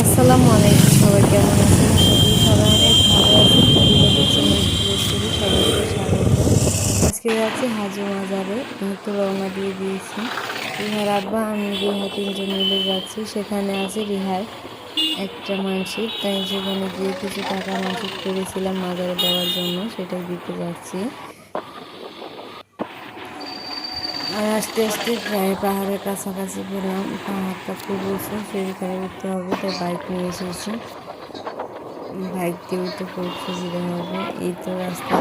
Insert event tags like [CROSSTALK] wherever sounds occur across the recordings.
আসসালামু আলাইকুম সবাই, কেমন আছেন? সবাই অনেক ভালো আছেন। পরিবারের সবাইকে স্বাগত। আজকে যাচ্ছি হাজু মাজারে তো রওনা দিয়ে দিয়েছি। রিহার আব্বা, আমি রিহা তিনজন মিলে যাচ্ছি। সেখানে আছে রিহার একটা মানসিক। তাই সেখানে গিয়ে কিছু টাকা মানসিক করেছিলাম মাজারে দেওয়ার জন্য সেটাই দিতে যাচ্ছি। আর আস্তে আস্তে প্রায় পাহাড়ের কাছাকাছি পেলাম পাহাড়টা খুব উঁচু, সেখানে উঠতে হবে তাই বাইক নিয়ে এসেছি। বাইক দিয়ে উঠতে খুব সুবিধা হবে। এই তো রাস্তা।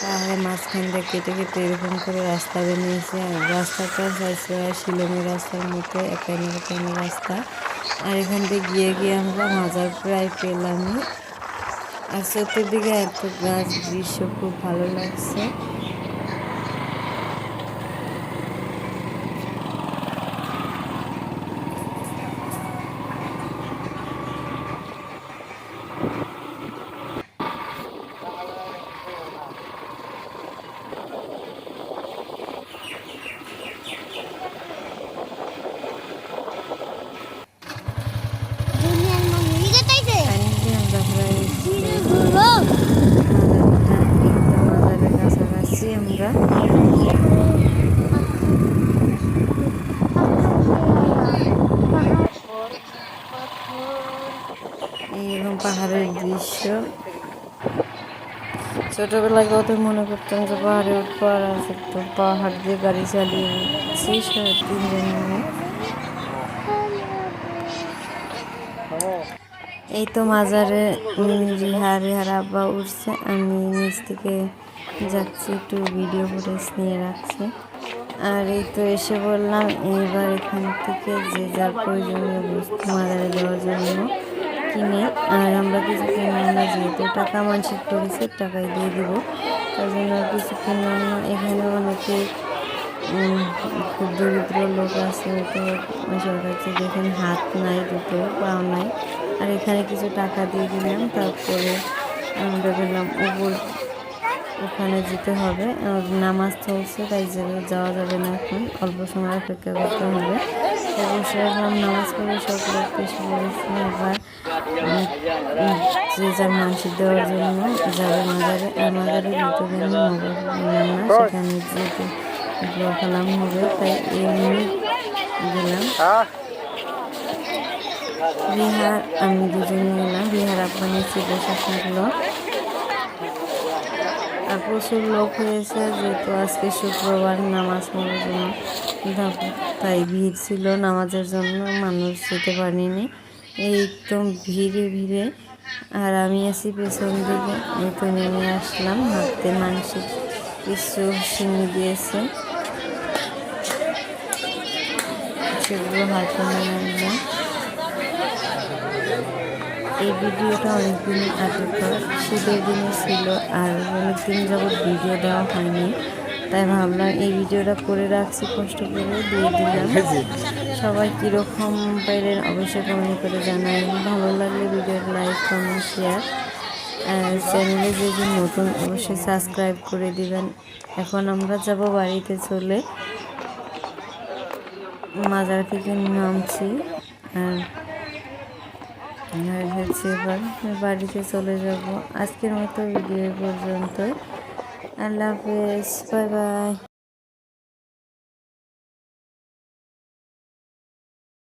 পাহাড়ের মাঝখানটা কেটে কেটে এরকম করে রাস্তা বেরিয়েছে আর রাস্তাটা শিলংয়ের রাস্তার মতো একানি একানি রাস্তা। আর এখান থেকে গিয়ে গিয়ে আমরা মাজার প্রায় পেলামই। আর চতুর্দিকে এত গাছ দৃশ্য খুব ভালো লাগছে দুনিয়ার মানুষ লিগে চাইছে ফাইনালি আমরা প্রায় ঘুরবো মাজারের কাছাকাছি আমরা এইরকম পাহাড়ের দৃশ্য। ছোটবেলায় কত মনে করতাম যে পাহাড়ে উঠবো আর আছে তো পাহাড় দিয়ে গাড়ি চালিয়ে উঠছি তিনজন এই তো মাজারে উম, রিহা রিহার আব্বা উঠছে। আমি নিচ থেকে যাচ্ছি, একটু ভিডিও ফুটেজ নিয়ে রাখছি। আর এই তো এসে বললাম এইবার এখান থেকে যে যার প্রয়োজনীয় বস্তু মাজারে দেওয়ার জন্য কিনে। আর আমরা কিছু কিনলাম না যেহেতু টাকা মানসিক করেছি টাকাই দিয়ে দেবো। তার জন্য কিছু কিনলাম না এখানে অনেকে খুব দরিদ্র লোক আছে তো ওইসব কাছে যেখানে হাত নাই, দুটো পাও নাই। আর এখানে কিছু টাকা দিয়ে দিলাম, তারপরে আমরা বললাম, উপর ওখানে যেতে হবে। নামাজ চলছে তাই যাওয়া যাবে না এখন। অল্প সময় অপেক্ষা করতে হবে। নামাজ পড়ে উম, উম, যে যার মানসিক দেওয়ার জন্য যাবে মাজারে। মোবাইল সেখানে যেতে দোয়া হবে তাই এমনি গেলাম। বিহার আমি দুজনে গেলাম বিহার আপনার বসে থাকল আর প্রচুর লোক হয়েছে, যেহেতু আজকে শুক্রবার নামাজ পড়ার জন্য। তাই ভিড় ছিল নামাজের জন্য, মানুষ যেতে পারেনি। একদম ভিড়ে ভিড়ে। আর আমি আসি পেছন দিকে তো নেমে আসলাম হাতে মানসিক কিছু সিঙ্গি দিয়েছে। সেগুলো হাতে নিয়ে নিলাম। এই ভিডিওটা অনেকদিন আগেকার শীতের দিনে ছিল আর অনেকদিন যাবৎ ভিডিও দেওয়া হয়নি। তাই ভাবলাম এই ভিডিওটা করে রাখছি কষ্ট করে দিয়ে দিলাম। [LAUGHS] সবাই কীরকম পাইলেন অবশ্যই কমেন্ট করে জানাই। ভালো লাগলে ভিডিওর লাইক কমেন্ট শেয়ার চ্যানেলে যে যে নতুন অবশ্যই সাবস্ক্রাইব করে দিবেন। এখন আমরা যাব বাড়িতে চলে। মাজার থেকে নামছি। আর গেছে এবার। বাড়িতে চলে যাব। আজকের মতো ভিডিও পর্যন্ত আল্লাহ হাফেজ। Bye bye.